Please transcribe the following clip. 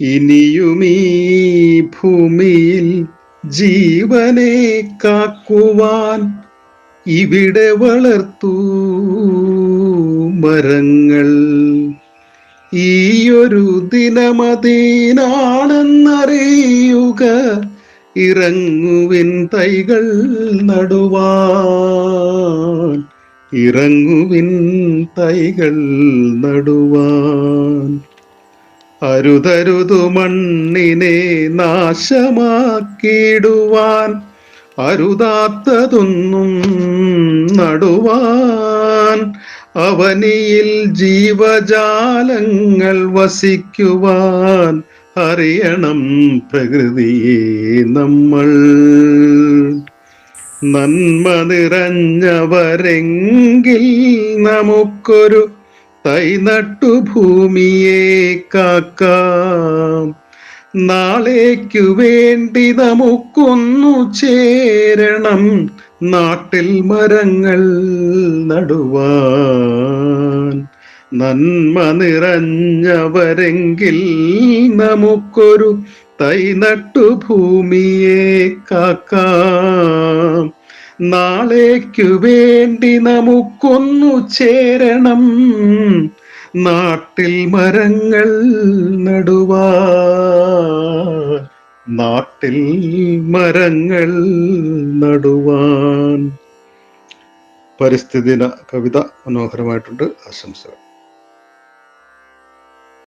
ഇനിയുമീ ഭൂമിയിൽ ജീവനെ കാക്കുവാൻ ഇവിടെ വളർത്തു. മരങ്ങൾ ഈയൊരു ദിനമതീനാണെന്നറിയുക. ഇറങ്ങുവിൻ തൈകൾ നടുവാൻ. ഇറങ്ങുവിൻ തൈകൾ നടുവാൻ. അരുതരുതു മണ്ണിനെ നാശമാക്കിയിടുവാൻ അരുതാത്തതൊന്നും നടുവാൻ അവനിയിൽ ജീവജാലങ്ങൾ വസിക്കുവാൻ അറിയണം പ്രകൃതിയെ നമ്മൾ. നന്മ നിറഞ്ഞവരെങ്കിൽ നമുക്കൊരു തൈ നട്ടു ഭൂമിയെ കാക്കാം. നാളേക്കു വേണ്ടി നമുക്കൊന്നു ചേരണം. നാട്ടിൽ മരങ്ങൾ നടുവാൻ. നന്മ നിറഞ്ഞവരെങ്കിൽ നമുക്കൊരു തൈ നട്ടു ഭൂമിയെ കാക്കാം. നാളേക്കു വേണ്ടി നമുക്കൊന്നു ചേരണം. നാട്ടിൽ മരങ്ങൾ നടുവാ നാട്ടിൽ മരങ്ങൾ നടുവാൻ. പരിസ്ഥിതി കവിത മനോഹരമായിട്ടുണ്ട്. ആശംസകൾ.